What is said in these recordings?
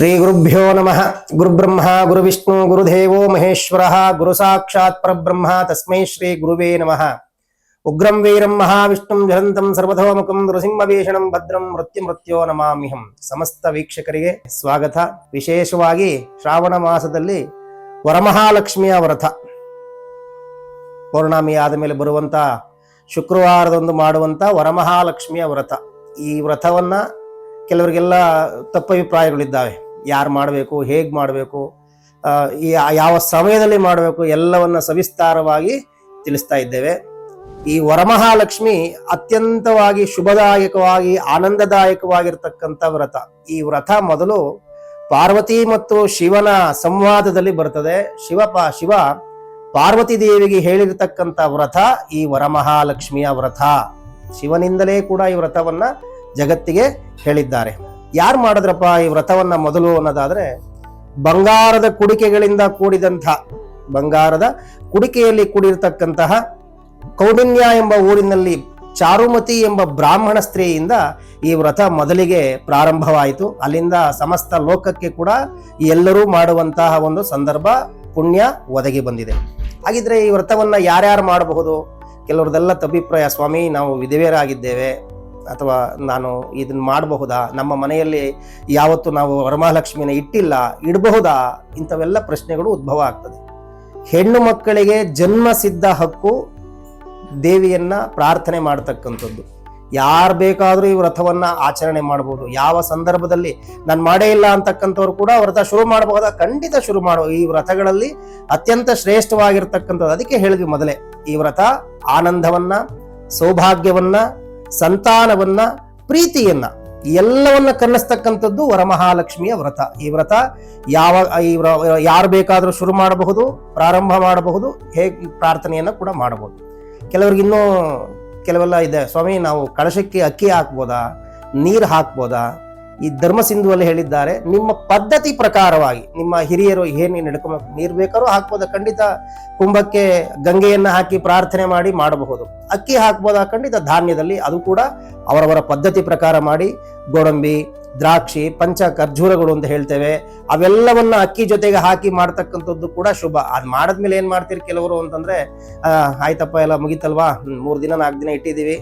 ಶ್ರೀ ಗುರುಭ್ಯೋ ನಮಃ ಗುರುಬ್ರಹ್ಮ ಗುರುವಿಷ್ಣು ಗುರುದೇವೋ ಮಹೇಶ್ವರ ಗುರು ಸಾಕ್ಷಾತ್ ಪರಬ್ರಹ್ಮ ತಸ್ಮೈ ಶ್ರೀ ಗುರುವೇ ನಮಃ ಉಗ್ರಂ ವೀರಂ ಮಹಾವಿಷ್ಣುಂ ಜಲಂತಂ ಸರ್ವತೋಮುಖಂ ನೃಸಿಂಹಭೀಷಣಂ ಭದ್ರಂ ಮೃತ್ಯು ಮೃತ್ಯೋ ನಮಾಮಿಹಂ ಸಮಸ್ತ ವೀಕ್ಷಕರಿಗೆ ಸ್ವಾಗತ। ವಿಶೇಷವಾಗಿ ಶ್ರಾವಣ ಮಾಸದಲ್ಲಿ ವರಮಹಾಲಕ್ಷ್ಮಿಯ ವ್ರತ। ಪೌರ್ಣಮಿ ಆದ ಮೇಲೆ ಬರುವಂತ, ಶುಕ್ರವಾರದಂದು ಮಾಡುವಂತ ವರಮಹಾಲಕ್ಷ್ಮಿಯ ವ್ರತ। ಈ ವ್ರತವನ್ನ ಕೆಲವರಿಗೆಲ್ಲ ತಪ್ಪಭಿಪ್ರಾಯಗಳಿದ್ದಾವೆ ಯಾರು ಮಾಡಬೇಕು, ಹೇಗೆ ಮಾಡಬೇಕು ಯಾವ ಸಮಯದಲ್ಲಿ ಮಾಡಬೇಕು ಎಲ್ಲವನ್ನ ಸವಿಸ್ತಾರವಾಗಿ ತಿಳಿಸ್ತಾ ಇದ್ದೇವೆ. ಈ ವರಮಹಾಲಕ್ಷ್ಮಿ ಅತ್ಯಂತವಾಗಿ ಶುಭದಾಯಕವಾಗಿ, ಆನಂದದಾಯಕವಾಗಿರ್ತಕ್ಕಂಥ ವ್ರತ. ಈ ವ್ರತ ಮೊದಲು ಪಾರ್ವತಿ ಮತ್ತು ಶಿವನ ಸಂವಾದದಲ್ಲಿ ಬರ್ತದೆ. ಶಿವ ಶಿವ ಪಾರ್ವತಿ ದೇವಿಗೆ ಹೇಳಿರ್ತಕ್ಕಂಥ ವ್ರತ ಈ ವರಮಹಾಲಕ್ಷ್ಮಿಯ ವ್ರತ. ಶಿವನಿಂದಲೇ ಕೂಡ ಈ ವ್ರತವನ್ನ ಜಗತ್ತಿಗೆ ಹೇಳಿದ್ದಾರೆ. ಯಾರು ಮಾಡಿದ್ರಪ್ಪ ಈ ವ್ರತವನ್ನ ಮೊದಲು ಅನ್ನೋದಾದ್ರೆ ಬಂಗಾರದ ಕುಡಿಕೆಗಳಿಂದ ಕೂಡಿದಂಥ, ಬಂಗಾರದ ಕುಡಿಕೆಯಲ್ಲಿ ಕೂಡಿರ್ತಕ್ಕಂತಹ ಕೌಡಿನ್ಯ ಎಂಬ ಊರಿನಲ್ಲಿ ಚಾರುಮತಿ ಎಂಬ ಬ್ರಾಹ್ಮಣ ಸ್ತ್ರೀಯಿಂದ ಈ ವ್ರತ ಮೊದಲಿಗೆ ಪ್ರಾರಂಭವಾಯಿತು. ಅಲ್ಲಿಂದ ಸಮಸ್ತ ಲೋಕಕ್ಕೆ ಕೂಡ ಎಲ್ಲರೂ ಮಾಡುವಂತಹ ಒಂದು ಸಂದರ್ಭ, ಪುಣ್ಯ ಒದಗಿ ಬಂದಿದೆ. ಹಾಗಿದ್ರೆ ಈ ವ್ರತವನ್ನ ಯಾರ್ಯಾರು ಮಾಡಬಹುದು? ಕೆಲವ್ರದೆಲ್ಲ ತಭಿಪ್ರಾಯ ಸ್ವಾಮಿ, ನಾವು ವಿಧವೆಯರಾಗಿದ್ದೇವೆ ಅಥವಾ ನಾನು ಇದನ್ನು ಮಾಡಬಹುದಾ? ನಮ್ಮ ಮನೆಯಲ್ಲಿ ಯಾವತ್ತು ನಾವು ವರಮಹಾಲಕ್ಷ್ಮಿನ ಇಟ್ಟಿಲ್ಲ, ಇಡಬಹುದಾ? ಇಂಥವೆಲ್ಲ ಪ್ರಶ್ನೆಗಳು ಉದ್ಭವ ಆಗ್ತದೆ. ಹೆಣ್ಣು ಮಕ್ಕಳಿಗೆ ಜನ್ಮ ಸಿದ್ಧ ಹಕ್ಕು ದೇವಿಯನ್ನ ಪ್ರಾರ್ಥನೆ ಮಾಡತಕ್ಕಂಥದ್ದು. ಯಾರು ಬೇಕಾದರೂ ಈ ವ್ರತವನ್ನ ಆಚರಣೆ ಮಾಡಬಹುದು ಯಾವ ಸಂದರ್ಭದಲ್ಲಿ ನಾನು ಮಾಡೇ ಇಲ್ಲ ಅಂತಕ್ಕಂಥವ್ರು ಕೂಡ ವ್ರತ ಶುರು ಮಾಡಬಹುದಾ ಖಂಡಿತ ಶುರು ಮಾಡುವ ಈ ವ್ರತಗಳಲ್ಲಿ ಅತ್ಯಂತ ಶ್ರೇಷ್ಠವಾಗಿರ್ತಕ್ಕಂಥದ್ದು. ಅದಕ್ಕೆ ಹೇಳಿದ್ವಿ ಮೊದಲೇ. ಈ ವ್ರತ ಆನಂದವನ್ನ, ಸೌಭಾಗ್ಯವನ್ನ ಸಂತಾನವನ್ನ, ಪ್ರೀತಿಯನ್ನ, ಎಲ್ಲವನ್ನ ಕರ್ಣಿಸ್ತಕ್ಕಂಥದ್ದು ವರಮಹಾಲಕ್ಷ್ಮಿಯ ವ್ರತ. ಈ ವ್ರತ ಯಾವ, ಈ ಯಾರು ಬೇಕಾದರೂ ಶುರು ಮಾಡಬಹುದು, ಪ್ರಾರಂಭ ಮಾಡಬಹುದು, ಹೇಗೆ ಪ್ರಾರ್ಥನೆಯನ್ನ ಕೂಡ ಮಾಡಬಹುದು. ಕೆಲವ್ರಿಗೆ ಇನ್ನೂ ಕೆಲವೆಲ್ಲ ಇದೆ. ಸ್ವಾಮಿ, ನಾವು ಕಳಶಕ್ಕೆ ಅಕ್ಕಿ ಹಾಕ್ಬೋದಾ? ನೀರು ಹಾಕ್ಬೋದಾ? ಈ ಧರ್ಮ ಸಿಂಧುವಲ್ಲಿ ಹೇಳಿದ್ದಾರೆ, ನಿಮ್ಮ ಪದ್ಧತಿ ಪ್ರಕಾರವಾಗಿ ನಿಮ್ಮ ಹಿರಿಯರು ಏನು ನಡ್ಕೊ ನೀರು ಬೇಕಾದ್ರೂ ಹಾಕ್ಬೋದ? ಖಂಡಿತ ಕುಂಭಕ್ಕೆ ಗಂಗೆಯನ್ನ ಹಾಕಿ ಪ್ರಾರ್ಥನೆ ಮಾಡಿ ಮಾಡಬಹುದು. ಅಕ್ಕಿ ಹಾಕ್ಬೋದ? ಖಂಡಿತ ಧಾನ್ಯದಲ್ಲಿ ಅದು ಕೂಡ ಅವರವರ ಪದ್ಧತಿ ಪ್ರಕಾರ ಮಾಡಿ, ಗೋಡಂಬಿ, ದ್ರಾಕ್ಷಿ, ಪಂಚ ಖರ್ಜೂರಗಳು ಅಂತ ಹೇಳ್ತೇವೆ. ಅವೆಲ್ಲವನ್ನ ಅಕ್ಕಿ ಜೊತೆಗೆ ಹಾಕಿ ಮಾಡ್ತಕ್ಕಂಥದ್ದು ಕೂಡ ಶುಭ. ಅದ್ ಮಾಡದ್ಮೇಲೆ ಏನ್ ಮಾಡ್ತೀರಿ ಕೆಲವರು ಅಂತಂದ್ರೆ ಆಯಿತಪ್ಪ, ಎಲ್ಲ ಮುಗಿತಲ್ವಾ? ಮೂರು ದಿನ ನಾಲ್ಕು ದಿನ ಇಟ್ಟಿದೀವಿ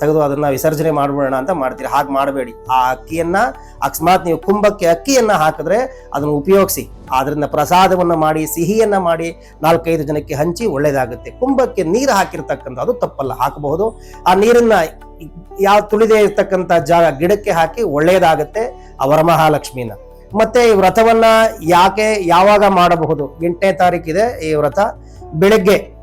ತೆಗೆದು ಅದನ್ನ ವಿಸರ್ಜನೆ ಮಾಡ್ಬಿಡೋಣ ಅಂತ ಮಾಡ್ತೀರಿ. ಹಾಗೆ ಮಾಡಬೇಡಿ. ಆ ಅಕ್ಕಿಯನ್ನ, ಅಕಸ್ಮಾತ್ ನೀವು ಕುಂಭಕ್ಕೆ ಅಕ್ಕಿಯನ್ನ ಹಾಕಿದ್ರೆ ಅದನ್ನು ಉಪಯೋಗಿಸಿ. ಅದರಿಂದ ಪ್ರಸಾದವನ್ನ ಮಾಡಿ, ಸಿಹಿಯನ್ನ ಮಾಡಿ ನಾಲ್ಕೈದು ಜನಕ್ಕೆ ಹಂಚಿ ಒಳ್ಳೇದಾಗುತ್ತೆ. ಕುಂಭಕ್ಕೆ ನೀರು ಹಾಕಿರ್ತಕ್ಕಂಥ ಅದು ತಪ್ಪಲ್ಲ. ಹಾಕಬಹುದು. ಆ ನೀರನ್ನ ಯಾವ ತುಳಿದೇ ಇರ್ತಕ್ಕಂಥ ಜಾಗ ಗಿಡಕ್ಕೆ ಹಾಕಿ ಒಳ್ಳೆಯದಾಗುತ್ತೆ ಆ ವರಮಹಾಲಕ್ಷ್ಮಿನ ಮತ್ತೆ ಈ ವ್ರತವನ್ನ ಯಾಕೆ ಯಾವಾಗ ಮಾಡಬಹುದು? ಎಂಟನೇ ತಾರೀಕಿದೆ ಈ ವ್ರತ. ಬೆಳಗ್ಗೆ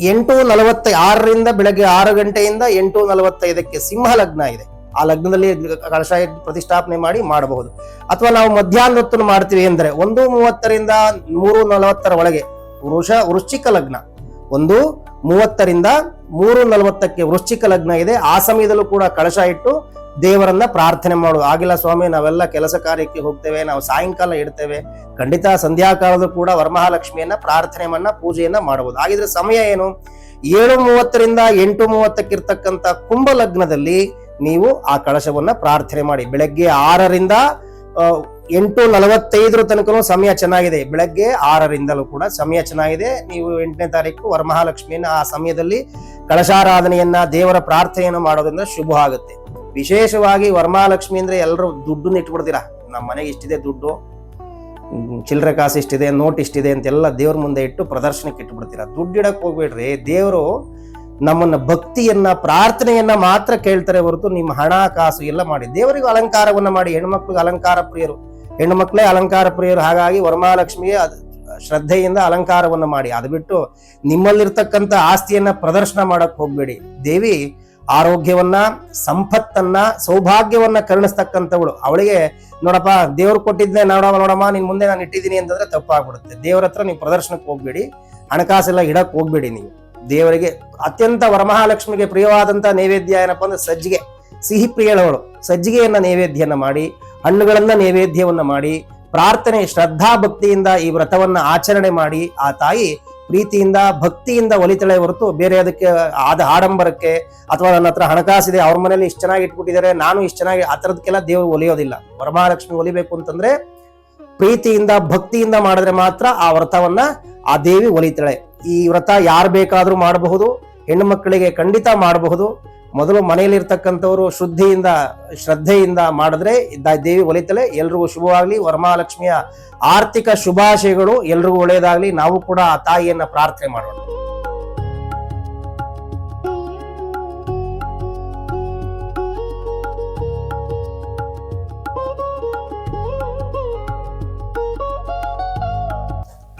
ಎಂಟು ನಲವತ್ತ ಆರರಿಂದ ಬೆಳಗ್ಗೆ ಆರು ಗಂಟೆಯಿಂದ ಎಂಟು ನಲವತ್ತೈದಕ್ಕೆ ಸಿಂಹ ಲಗ್ನ ಇದೆ. ಆ ಲಗ್ನದಲ್ಲಿ ಕಳಶ ಪ್ರತಿಷ್ಠಾಪನೆ ಮಾಡಿ ಮಾಡಬಹುದು. ಅಥವಾ ನಾವು ಮಧ್ಯಾಹ್ನ ಹೊತ್ತು ಮಾಡ್ತೀವಿ ಅಂದ್ರೆ ಒಂದು ಮೂವತ್ತರಿಂದ ಮೂರು ನಲವತ್ತರ ಒಳಗೆ ವೃಷ, ವೃಶ್ಚಿಕ ಲಗ್ನ. ಒಂದು ಮೂವತ್ತರಿಂದ ಮೂರು ನಲವತ್ತಕ್ಕೆ ವೃಶ್ಚಿಕ ಲಗ್ನ ಇದೆ. ಆ ಸಮಯದಲ್ಲೂ ಕೂಡ ಕಳಶ ಇಟ್ಟು ದೇವರನ್ನ ಪ್ರಾರ್ಥನೆ ಮಾಡು ಆಗಿಲ್ಲ ಸ್ವಾಮಿ, ನಾವೆಲ್ಲ ಕೆಲಸ ಕಾರ್ಯಕ್ಕೆ ಹೋಗ್ತೇವೆ, ನಾವು ಸಾಯಂಕಾಲ ಇಡ್ತೇವೆ. ಖಂಡಿತ ಸಂಧ್ಯಾಕಾಲದಲ್ಲೂ ಕೂಡ ವರಮಹಾಲಕ್ಷ್ಮಿಯನ್ನ ಪ್ರಾರ್ಥನೆಯನ್ನ ಪೂಜೆಯನ್ನ ಮಾಡಬಹುದು ಹಾಗಿದ್ರೆ ಸಮಯ ಏನು? ಏಳು ಮೂವತ್ತರಿಂದ ಎಂಟು ಮೂವತ್ತಕ್ಕಿರ್ತಕ್ಕಂಥ ಕುಂಭ ಲಗ್ನದಲ್ಲಿ ನೀವು ಆ ಕಳಶವನ್ನ ಪ್ರಾರ್ಥನೆ ಮಾಡಿ. ಬೆಳಗ್ಗೆ ಆರರಿಂದ ಎಂಟು ನಲವತ್ತೈದರ ತನಕ ಸಮಯ ಚೆನ್ನಾಗಿದೆ. ಬೆಳಗ್ಗೆ ಆರರಿಂದಲೂ ಕೂಡ ಸಮಯ ಚೆನ್ನಾಗಿದೆ. ನೀವು ಎಂಟನೇ ತಾರೀಕು ವರಮಹಾಲಕ್ಷ್ಮಿಯನ್ನ ಆ ಸಮಯದಲ್ಲಿ ಕಳಶಾರಾಧನೆಯನ್ನ, ದೇವರ ಪ್ರಾರ್ಥನೆಯನ್ನು ಮಾಡೋದ್ರಿಂದ ಶುಭ ಆಗುತ್ತೆ. ವಿಶೇಷವಾಗಿ ವರಮಹಾಲಕ್ಷ್ಮಿ ಅಂದರೆ ಎಲ್ಲರೂ ದುಡ್ಡನ್ನು ಇಟ್ಬಿಡ್ತೀರಾ? ನಮ್ಮ ಮನೆಗೆ ಇಷ್ಟಿದೆ ದುಡ್ಡು ಚಿಲ್ಲರೆ ಕಾಸು ಇಷ್ಟಿದೆ, ನೋಟ್ ಇಷ್ಟಿದೆ ಅಂತೆಲ್ಲ ದೇವ್ರ ಮುಂದೆ ಇಟ್ಟು ಪ್ರದರ್ಶನಕ್ಕೆ ಇಟ್ಬಿಡ್ತೀರಾ? ದುಡ್ಡು ಇಡಕ್ ಹೋಗ್ಬೇಡ್ರಿ. ದೇವರು ನಮ್ಮನ್ನ ಭಕ್ತಿಯನ್ನ, ಪ್ರಾರ್ಥನೆಯನ್ನ ಮಾತ್ರ ಕೇಳ್ತಾರೆ ಹೊರತು ನಿಮ್ಮ ಹಣ, ಕಾಸು ಎಲ್ಲ ಮಾಡಿ. ದೇವರಿಗೂ ಅಲಂಕಾರವನ್ನ ಮಾಡಿ. ಹೆಣ್ಮಕ್ಳಿಗೆ ಅಲಂಕಾರ ಪ್ರಿಯರು. ಹೆಣ್ಣು ಮಕ್ಕಳೇ ಅಲಂಕಾರ ಪ್ರಿಯರು. ಹಾಗಾಗಿ ವರಮಹಾಲಕ್ಷ್ಮಿಗೆ ಶ್ರದ್ಧೆಯಿಂದ ಅಲಂಕಾರವನ್ನ ಮಾಡಿ. ಅದು ಬಿಟ್ಟು ನಿಮ್ಮಲ್ಲಿರ್ತಕ್ಕಂಥ ಆಸ್ತಿಯನ್ನ ಪ್ರದರ್ಶನ ಮಾಡಕ್ ಹೋಗ್ಬೇಡಿ. ದೇವಿ ಆರೋಗ್ಯವನ್ನ, ಸಂಪತ್ತನ್ನ, ಸೌಭಾಗ್ಯವನ್ನ ಕರುಣಿಸ್ತಕ್ಕಂಥವಳು. ಅವಳಿಗೆ, ನೋಡಪ್ಪ, ದೇವ್ರು ಕೊಟ್ಟಿದ್ದೆ ನೋಡಮ್ಮ ನೋಡಮ್ಮ, ನಿನ್ ಮುಂದೆ ನಾನು ಇಟ್ಟಿದ್ದೀನಿ ಅಂತಂದ್ರೆ ತಪ್ಪಾಗ್ಬಿಡುತ್ತೆ. ದೇವ್ರ ಹತ್ರ ನೀವು ಪ್ರದರ್ಶನಕ್ಕೆ ಹೋಗ್ಬೇಡಿ. ಹಣಕಾಸೆಲ್ಲ ಇಡಕ್ ಹೋಗ್ಬೇಡಿ ನೀವು. ದೇವರಿಗೆ ಅತ್ಯಂತ ವರಮಹಾಲಕ್ಷ್ಮಿಗೆ ಪ್ರಿಯವಾದಂತ ನೈವೇದ್ಯ ಏನಪ್ಪ ಅಂದ್ರೆ ಸಜ್ಜಿಗೆ. ಸಿಹಿ ಪ್ರಿಯಳವಳು. ಸಜ್ಜಿಗೆಯನ್ನ ನೈವೇದ್ಯನ ಮಾಡಿ, ಹಣ್ಣುಗಳನ್ನ ನೈವೇದ್ಯವನ್ನ ಮಾಡಿ, ಪ್ರಾರ್ಥನೆ, ಶ್ರದ್ಧಾ ಭಕ್ತಿಯಿಂದ ಈ ವ್ರತವನ್ನ ಆಚರಣೆ ಮಾಡಿ, ಆ ತಾಯಿ ಪ್ರೀತಿಯಿಂದ, ಭಕ್ತಿಯಿಂದ ಒಲಿತಾಳೆ ಹೊರತು ಬೇರೆ ಅದಕ್ಕೆ, ಆದ ಆಡಂಬರಕ್ಕೆ ಅಥವಾ ನನ್ನ ಹತ್ರ ಹಣಕಾಸಿದೆ, ಅವ್ರ ಮನೇಲಿ ಇಷ್ಟು ಚೆನ್ನಾಗಿ ಇಟ್ಬಿಟ್ಟಿದ್ದಾರೆ ನಾನು ಇಷ್ಟು ಚೆನ್ನಾಗಿ ಆ ಥರದಕ್ಕೆಲ್ಲ ದೇವರು ಒಲಿಯೋದಿಲ್ಲ. ವರಮಹಾಲಕ್ಷ್ಮಿ ಒಲಿಬೇಕು ಅಂತಂದ್ರೆ ಪ್ರೀತಿಯಿಂದ, ಭಕ್ತಿಯಿಂದ ಮಾಡಿದ್ರೆ ಮಾತ್ರ ಆ ವ್ರತವನ್ನ ಆ ದೇವಿ ಒಲಿತಾಳೆ. ಈ ವ್ರತ ಯಾರು ಬೇಕಾದರೂ ಮಾಡಬಹುದು, ಹೆಣ್ಣು ಮಕ್ಕಳಿಗೆ ಖಂಡಿತ ಮಾಡಬಹುದು. ಮೊದಲು ಮನೆಯಲ್ಲಿ ಇರ್ತಕ್ಕಂಥವ್ರು ಶುದ್ಧಿಯಿಂದ, ಶ್ರದ್ಧೆಯಿಂದ ಮಾಡಿದ್ರೆ ದೇವಿ ಒಲಿತಲೆ, ಎಲ್ರಿಗೂ ಶುಭವಾಗ್ಲಿ. ವರಮಹಾಲಕ್ಷ್ಮಿಯ ಆರ್ಥಿಕ ಶುಭಾಶಯಗಳು ಎಲ್ರಿಗೂ ಒಳ್ಳೆಯದಾಗ್ಲಿ. ನಾವು ಕೂಡ ಆ ತಾಯಿಯನ್ನ ಪ್ರಾರ್ಥನೆ ಮಾಡೋಣ.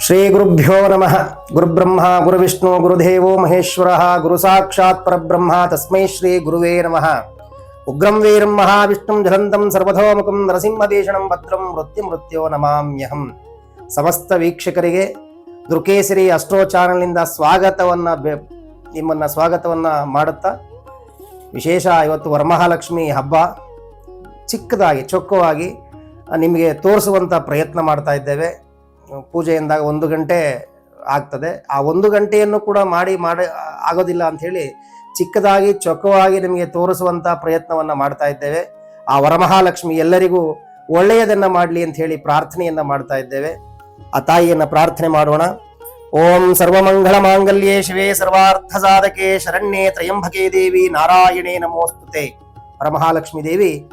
ಶ್ರೀ ಗುರುಭ್ಯೋ ನಮಃ. ಗುರುಬ್ರಹ್ಮ, ಗುರುವಿಷ್ಣು, ಗುರುದೇವೋ ಮಹೇಶ್ವರ ಗುರು ಸಾಕ್ಷಾತ್ ಪರಬ್ರಹ್ಮ ತಸ್ಮೈ ಶ್ರೀ ಗುರುವೇ ನಮಃ. ಉಗ್ರಂ ವೀರಂ ಮಹಾವಿಷ್ಣುಂ ಜಲಂತಂ ಸರ್ವಥೋಮುಖಂ ನರಸಿಂಹದೇಶಣಂ ಭದ್ರಂ ಮೃತ್ಯು ಮೃತ್ಯೋ ನಮಾಮ್ಯಹಂ. ಸಮಸ್ತ ವೀಕ್ಷಕರಿಗೆ ದುರ್ಕೇಸರಿ ಅಸ್ಟ್ರೋ ಚಾನಲ್ನಿಂದ ಸ್ವಾಗತವನ್ನ ಬೆ- ನಿಮ್ಮನ್ನ ಸ್ವಾಗತವನ್ನ ಮಾಡುತ್ತಾ, ವಿಶೇಷ ಇವತ್ತು ವರಮಹಾಲಕ್ಷ್ಮಿ ಹಬ್ಬ. ಚಿಕ್ಕದಾಗಿ, ಚೊಕ್ಕವಾಗಿ, ನಿಮಗೆ ತೋರಿಸುವಂಥ ಪ್ರಯತ್ನ ಮಾಡ್ತಾ ಇದ್ದೇವೆ. ಪೂಜೆಯಿಂದಾಗ ಒಂದು ಗಂಟೆ ಆಗ್ತದೆ. ಆ ಒಂದು ಗಂಟೆಯನ್ನು ಕೂಡ ಮಾಡಿ ಮಾಡಿ, ಆಗೋದಿಲ್ಲ ಅಂತ ಹೇಳಿ ಚಿಕ್ಕದಾಗಿ, ಚೊಕ್ಕವಾಗಿ ನಿಮಗೆ ತೋರಿಸುವಂತ ಪ್ರಯತ್ನವನ್ನ ಮಾಡ್ತಾ ಇದ್ದೇವೆ. ಆ ವರಮಹಾಲಕ್ಷ್ಮಿ ಎಲ್ಲರಿಗೂ ಒಳ್ಳೆಯದನ್ನ ಮಾಡಲಿ ಅಂತ ಹೇಳಿ ಪ್ರಾರ್ಥನೆಯನ್ನ ಮಾಡ್ತಾ ಇದ್ದೇವೆ. ಆ ತಾಯಿಯನ್ನ ಪ್ರಾರ್ಥನೆ ಮಾಡೋಣ. ಓಂ ಸರ್ವಮಂಗಳ ಮಾಂಗಲ್ಯೇ ಶಿವೇ ಸರ್ವಾರ್ಥ ಸಾಧಕೇ ಶರಣ್ಯೇ ದೇವಿ ನಾರಾಯಣೇ ನಮೋಸ್ತುತೆ. ವರಮಹಾಲಕ್ಷ್ಮಿ ದೇವಿ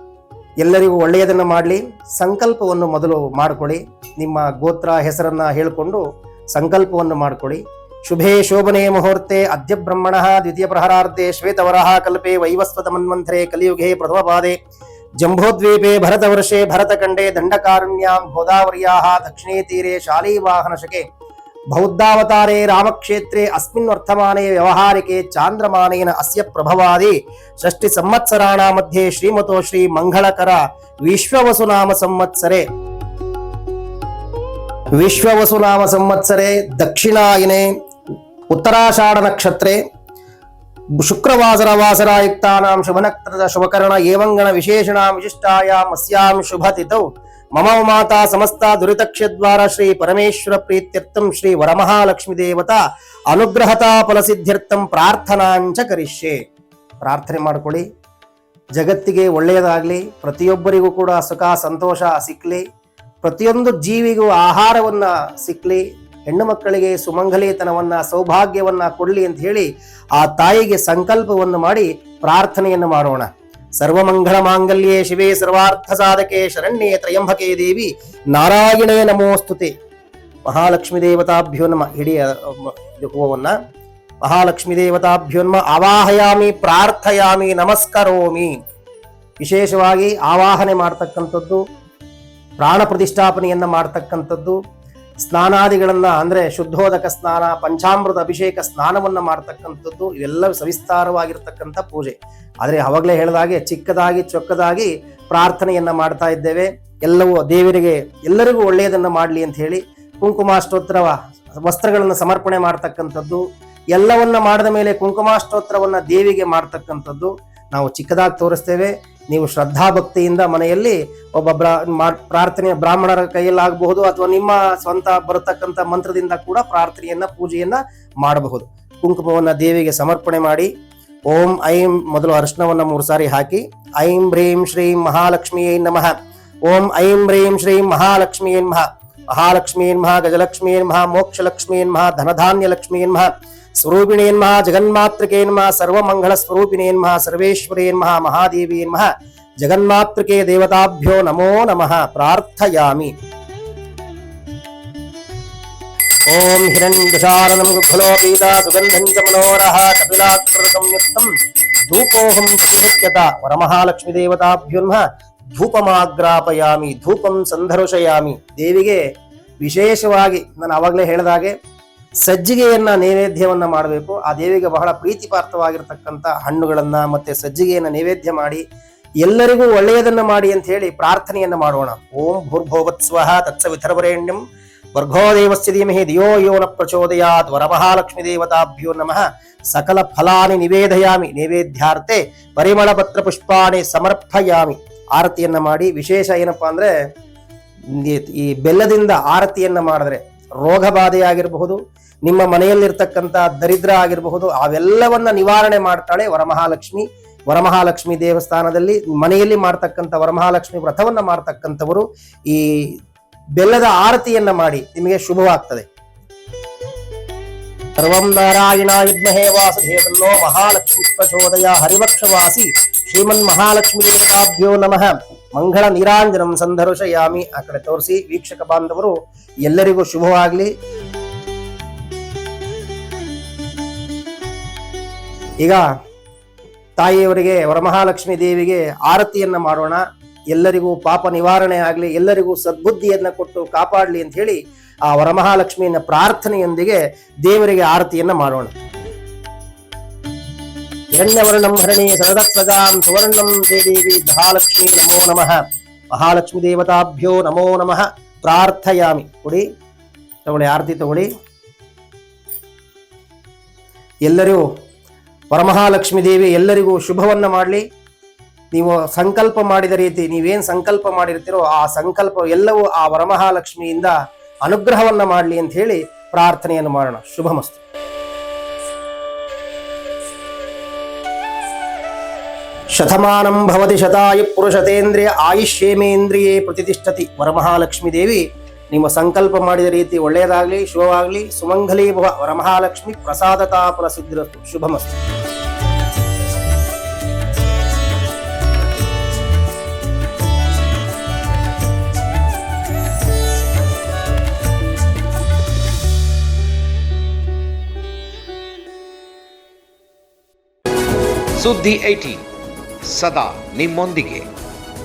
ಎಲ್ಲರಿಗೂ ಒಳ್ಳೆಯದನ್ನು ಮಾಡಲಿ, ಸಂಕಲ್ಪವನ್ನು ಮೊದಲು ಮಾಡಿಕೊಳ್ಳಿ. ನಿಮ್ಮ ಗೋತ್ರ ಹೆಸರನ್ನು ಹೇಳಿಕೊಂಡು ಸಂಕಲ್ಪವನ್ನು ಮಾಡಿಕೊಳ್ಳಿ. ಶುಭೇ ಶೋಭನೆ ಮುಹೂರ್ತೆ ಅದ್ಯ ಬ್ರಹ್ಮಣ ದ್ವಿತೀಯ ಪ್ರಹರಾರ್ಧೆ ಶ್ವೇತವರಹ ಕಲ್ಪೆ ವೈವಸ್ವತ ಮನ್ವಂತರೆ ಕಲಿಯುಗೆ ಪ್ರಥಮ ಪಾದೆ ಭರತವರ್ಷೆ ಭರತಖಂಡೆ ದಂಡಕಾರುಣ್ಯಾಂ ಗೋದಾವರ್ಯಾಹ ದಕ್ಷಿಣೇ ತೀರೆ ಶಾಲೀವಾಹನಶಕೆ ಬೌದ್ಧಾವತಾರೆ ರಾಮಕ್ಷೇತ್ರೇ ಅಸ್ಮಿನ್ ವರ್ತಮಾನೆ ವ್ಯವಹಾರಿಕೆ ಚಾಂದ್ರಮಾನೇನ ಅಸ್ಯ ಪ್ರಭವಾದಿ. ಷಷ್ಟಿ ಸಂವತ್ಸರಾಣ ಮಧ್ಯೆ ಶ್ರೀಮತೋ ಶ್ರೀ ಮಂಗಳಕರ ವಿಶ್ವವಸುನಾಮ ಸಂವತ್ಸರೆ. ವಿಶ್ವವಸುನಾಮ ಸಂವತ್ಸರೆ, ದಕ್ಷಿಣಾಯನೆ, ಉತ್ತರಾಷಾಢ ನಕ್ಷತ್ರೆ. ಶುಕ್ರವಾಸರ ವಾಸರಾಯುಕ್ತಾನಾಂ ಶುಭನಕ್ರದ ಶುಭಕರಣ ಏವಂಗಣ ವಿಶೇಷಣಾಂ ವಿಶಿಷ್ಟಾಯಾಂ ಅಸ್ಯಾಂ ಶುಭತಿಥೌ. ಮಮ ಮಾತಾ ಸಮಸ್ತ ದುರಿತಕ್ಷದ್ವಾರ ಶ್ರೀ ಪರಮೇಶ್ವರ ಪ್ರೀತ್ಯರ್ಥಂ ಶ್ರೀ ವರಮಹಾಲಕ್ಷ್ಮೀ ದೇವತಾ ಅನುಗ್ರಹತಾ ಫಲಸಿದ್ಧ್ಯರ್ಥಂ ಪ್ರಾರ್ಥನಾಂಚ ಕರಿಷ್ಯೆ. ಪ್ರಾರ್ಥನೆ ಮಾಡ್ಕೊಳ್ಳಿ. ಜಗತ್ತಿಗೆ ಒಳ್ಳೆಯದಾಗಲಿ, ಪ್ರತಿಯೊಬ್ಬರಿಗೂ ಕೂಡ ಸುಖ, ಸಂತೋಷ ಸಿಕ್ಕಲಿ ಪ್ರತಿಯೊಂದು ಜೀವಿಗೂ ಆಹಾರವನ್ನ ಸಿಕ್ಕಲಿ ಹೆಣ್ಣು ಮಕ್ಕಳಿಗೆ ಸುಮಂಗಲೇತನವನ್ನ, ಸೌಭಾಗ್ಯವನ್ನ ಕೊಡಲಿ ಅಂತ ಹೇಳಿ ಆ ತಾಯಿಗೆ ಸಂಕಲ್ಪವನ್ನು ಮಾಡಿ ಪ್ರಾರ್ಥನೆಯನ್ನು ಮಾಡೋಣ. ಸರ್ವಮಂಗಳ ಮಾಂಗಲ್ಯೇ ಶಿವೇ ಸರ್ವಾರ್ಥ ಸಾಧಕೆ ಶರಣ್ಯೇ ತ್ರಯಂಬಕೆ ದೇವಿ. ನಾರಾಯಣೇ ನಮೋಸ್ತುತೆ. ಮಹಾಲಕ್ಷ್ಮೀ ದೇವತಾಭ್ಯೋ ನಮ. ಹಿಡಿಯ ಹೂವನ್ನ. ಮಹಾಲಕ್ಷ್ಮೀ ದೇವತಾಭ್ಯೋನ್ಮ ಆವಾಹಯಾಮಿ, ಪ್ರಾರ್ಥಯಾಮಿ, ನಮಸ್ಕರೋಮಿ. ವಿಶೇಷವಾಗಿ ಆವಾಹನೆ ಮಾಡ್ತಕ್ಕಂಥದ್ದು, ಪ್ರಾಣ ಪ್ರತಿಷ್ಠಾಪನೆಯನ್ನ ಮಾಡ್ತಕ್ಕಂಥದ್ದು ಸ್ನಾನಾದಿಗಳನ್ನ ಅಂದ್ರೆ ಶುದ್ಧೋದಕ ಸ್ನಾನ, ಪಂಚಾಮೃತ ಅಭಿಷೇಕ ಸ್ನಾನವನ್ನ ಮಾಡ್ತಕ್ಕಂಥದ್ದು, ಇವೆಲ್ಲ ಸವಿಸ್ತಾರವಾಗಿರ್ತಕ್ಕಂಥ ಪೂಜೆ. ಆದರೆ ಅವಾಗಲೇ ಹೇಳಿದಾಗೆ ಚಿಕ್ಕದಾಗಿ ಚೊಕ್ಕದಾಗಿ ಪ್ರಾರ್ಥನೆಯನ್ನ ಮಾಡ್ತಾ ಇದ್ದೇವೆ. ಎಲ್ಲವೂ ದೇವರಿಗೆ, ಎಲ್ಲರಿಗೂ ಒಳ್ಳೆಯದನ್ನ ಮಾಡಲಿ ಅಂತ ಹೇಳಿ ಕುಂಕುಮಾಷ್ಟೋತ್ರವ ವಸ್ತ್ರಗಳನ್ನು ಸಮರ್ಪಣೆ ಮಾಡ್ತಕ್ಕಂಥದ್ದು, ಎಲ್ಲವನ್ನ ಮಾಡಿದ ಮೇಲೆ ಕುಂಕುಮಾಷ್ಟೋತ್ರವನ್ನು ದೇವಿಗೆ ಮಾಡ್ತಕ್ಕಂಥದ್ದು ನಾವು ಚಿಕ್ಕದಾಗಿ ತೋರಿಸ್ತೇವೆ. ನೀವು ಶ್ರದ್ಧಾಭಕ್ತಿಯಿಂದ ಮನೆಯಲ್ಲಿ ಒಬ್ಬ ಬ್ರಾ ಪ್ರಾರ್ಥನೆ ಬ್ರಾಹ್ಮಣರ ಕೈಯಲ್ಲಾಗಬಹುದು ಅಥವಾ ನಿಮ್ಮ ಸ್ವಂತ ಬರತಕ್ಕಂಥ ಮಂತ್ರದಿಂದ ಕೂಡ ಪ್ರಾರ್ಥನೆಯನ್ನ, ಪೂಜೆಯನ್ನ ಮಾಡಬಹುದು. ಕುಂಕುಮವನ್ನ ದೇವಿಗೆ ಸಮರ್ಪಣೆ ಮಾಡಿ, ಓಂ ಐಂ ಮೊದಲು ಅರ್ಶನವನ್ನ ಮೂರು ಸಾರಿ ಹಾಕಿ, ಐಂ ಹ್ರೀಂ ಶ್ರೀಂ ಮಹಾಲಕ್ಷ್ಮಿಯೇ ನಮಃ. ಓಂ ಐಂ ಹ್ರೀಂ ಶ್ರೀಂ ಮಹಾಲಕ್ಷ್ಮಿಯೇ ನಮಃ. ಮಹಾಲಕ್ಷ್ಮೀ ನಮಃ ಗಜಲಕ್ಷ್ಮೀ ನಮಃ ಮೋಕ್ಷಲಕ್ಷ್ಮೀ ನಮಃ ಧನಧಾನ್ಯ ಲಕ್ಷ್ಮೀ ನಮಃ. ಸ್ವರೂಪಿಣೇ ನಮಃ ಜಗನ್ಮಾತೃಕೇ ನಮಃ ಸರ್ವಮಂಗಳ ಸ್ವರೂಪಿಣೇ ನಮಃ ಸರ್ವೇಶ್ವರೇ ನಮಃ ಮಹಾದೇವಿ ನಮಃ ಜಗನ್ಮಾತೃಕೆ ದೇವತಾಭ್ಯೋ ನಮೋ ನಮಃ ಪ್ರಾರ್ಥಯಾಮಿ ಓಂ ಹಿರಣ್ಯಶಾಲನಂ ಗುಗ್ಗುಲೋಪೀತ ಸುಗಂಧಂ ಚ ಮನೋರಹ ಕಪಿಲಾಕೃತ ಸಂಯುಕ್ತಂ ಧೂಪೋಹಂ ಪ್ರತಿಹತ್ಯತ ವರಮಹಾಲಕ್ಷ್ಮೀ ದೇವತಾಭ್ಯುನ್ಮ ಧೂಪಮಾಗ್ರಾಪಯಾಮಿ ಧೂಪಂ ಸಂಧರುಷಯಾಮಿ ದೇವಿಗೆ ವಿಶೇಷವಾಗಿ ನಾನು ಆವಾಗಲೇ ಹೇಳಿದಾಗೆ ಸಜ್ಜಿಗೆಯನ್ನ ನೈವೇದ್ಯವನ್ನ ಮಾಡಬೇಕು. ಆ ದೇವಿಗೆ ಬಹಳ ಪ್ರೀತಿಪಾತ್ರವಾಗಿರ್ತಕ್ಕಂಥ ಹಣ್ಣುಗಳನ್ನ ಮತ್ತೆ ಸಜ್ಜಿಗೆಯನ್ನ ನೈವೇದ್ಯ ಮಾಡಿ ಎಲ್ಲರಿಗೂ ಒಳ್ಳೆಯದನ್ನ ಮಾಡಿ ಅಂತ ಹೇಳಿ ಪ್ರಾರ್ಥನೆಯನ್ನ ಮಾಡೋಣ. ಓಂ ಭೂರ್ಭೋವತ್ಸ್ವಃ ತತ್ಸವಿತರ್ವರೇಣ್ಯಂ ವರ್ಗೋ ದೇವಸ್ಯ ಧೀಮಹಿ ದಿಯೋ ಯೋ ನ ಪ್ರಚೋದಯಾತ್ ವರಮಹಾಲಕ್ಷ್ಮೀ ದೇವತಾಭ್ಯೋ ನಮಃ. ಸಕಲ ಫಲಾನಿ ನಿವೇದಯಾಮಿ ನೈವೇದ್ಯಾರ್ತೆ ಪರಿಮಳ ಪತ್ರ ಪುಷ್ಪಾಣಿ ಸಮರ್ಪಯಾಮಿ. ಆರತಿಯನ್ನ ಮಾಡಿ ವಿಶೇಷ ಏನಪ್ಪಾ ಅಂದ್ರೆ ಈ ಬೆಲ್ಲದಿಂದ ಆರತಿಯನ್ನ ಮಾಡಿದ್ರೆ ರೋಗ ಬಾಧೆ ಆಗಿರಬಹುದು ನಿಮ್ಮ ಮನೆಯಲ್ಲಿರ್ತಕ್ಕಂಥ ದರಿದ್ರ ಆಗಿರಬಹುದು, ಅವೆಲ್ಲವನ್ನ ನಿವಾರಣೆ ಮಾಡ್ತಾಳೆ ವರಮಹಾಲಕ್ಷ್ಮಿ. ವರಮಹಾಲಕ್ಷ್ಮಿ ದೇವಸ್ಥಾನದಲ್ಲಿ ಮನೆಯಲ್ಲಿ ಮಾಡ್ತಕ್ಕಂಥ ವರಮಹಾಲಕ್ಷ್ಮಿ ವ್ರತವನ್ನ ಮಾಡ್ತಕ್ಕಂಥವರು ಈ ಬೆಲ್ಲದ ಆರತಿಯನ್ನ ಮಾಡಿ ನಿಮಗೆ ಶುಭವಾಗ್ತದೆ. ಸರ್ವಂ ನಾರಾಯಣ ವಿದ್ಮಹೇ ವಾಸುದೇವನ್ನೋ ಮಹಾಲಕ್ಷ್ಮಿ ಪ್ರಚೋದಯ ಹರಿವಕ್ಷವಾಸಿ ಶ್ರೀಮನ್ ಮಹಾಲಕ್ಷ್ಮಿ ದೇವತಾಭ್ಯೋ ನಮಃ. ಮಂಗಳ ನೀರಾಂಜನಂ ಸಂದರ್ಶಯಾಮಿ ಆ ಕಡೆ ತೋರಿಸಿ ವೀಕ್ಷಕ ಬಾಂಧವರು ಎಲ್ಲರಿಗೂ ಶುಭವಾಗಲಿ. ಈಗ ತಾಯಿಯವರಿಗೆ, ವರಮಹಾಲಕ್ಷ್ಮಿ ದೇವಿಗೆ ಆರತಿಯನ್ನ ಮಾಡೋಣ. ಎಲ್ಲರಿಗೂ ಪಾಪ ನಿವಾರಣೆ ಆಗಲಿ, ಎಲ್ಲರಿಗೂ ಸದ್ಬುದ್ಧಿಯನ್ನ ಕೊಟ್ಟು ಕಾಪಾಡಲಿ ಅಂತ ಹೇಳಿ ಆ ವರಮಹಾಲಕ್ಷ್ಮಿಯನ್ನ ಪ್ರಾರ್ಥನೆಯೊಂದಿಗೆ ದೇವರಿಗೆ ಆರತಿಯನ್ನ ಮಾಡೋಣ. ಹಿರಣ್ಯವರ್ಣಂ ಹರಣಿ ಸರದತ್ಸಗಾಂ ಸುವರ್ಣಂ ದೇವಿ ಮಹಾಲಕ್ಷ್ಮಿ ನಮೋ ನಮಃ. ಮಹಾಲಕ್ಷ್ಮಿ ದೇವತಾಭ್ಯೋ ನಮೋ ನಮಃ. ಪ್ರಾರ್ಥಯಾಮಿ. ಕೊಡಿ. ತಗೊಳ್ಳಿ, ಆರತಿ ತಗೊಳ್ಳಿ. ಎಲ್ಲರೂ, ವರಮಹಾಲಕ್ಷ್ಮಿ ದೇವಿ, ಎಲ್ಲರಿಗೂ ಶುಭವನ್ನು ಮಾಡಲಿ. ನೀವು ಸಂಕಲ್ಪ ಮಾಡಿದ ರೀತಿ, ನೀವೇನು ಸಂಕಲ್ಪ ಮಾಡಿರ್ತೀರೋ ಆ ಸಂಕಲ್ಪ ಎಲ್ಲವೂ ಆ ವರಮಹಾಲಕ್ಷ್ಮಿಯಿಂದ ಅನುಗ್ರಹವನ್ನ ಮಾಡಲಿ ಅಂತ ಹೇಳಿ ಪ್ರಾರ್ಥನೆಯನ್ನು ಮಾಡೋಣ. ಶುಭಮಸ್ತು. ಶತಮಾನಂ ಭವತಿ ಶತಾಯ ಪುರುಷತೇಂದ್ರಿಯ ಆಯುಷ್ಯೇಮೇಂದ್ರಿಯೇ ಪ್ರತಿಷ್ಠತಿ ವರಮಹಾಲಕ್ಷ್ಮಿ ದೇವಿ. ನಿಮ್ಮ ಸಂಕಲ್ಪ ಮಾಡಿದ ರೀತಿ ಒಳ್ಳೆಯದಾಗಲಿ, ಶುಭವಾಗಲಿ. ಸುಮಂಗಲೀ ಭವ ವರಮಹಾಲಕ್ಷ್ಮಿ ಪ್ರಸಾದತಾ ಪ್ರಸಿದ್ಧಿರಸ್ತು. ಶುಭಮಸ್ತು. ಸುದ್ದಿ ಏಟೀನ್ ಸದಾ ನಿಮ್ಮೊಂದಿಗೆ.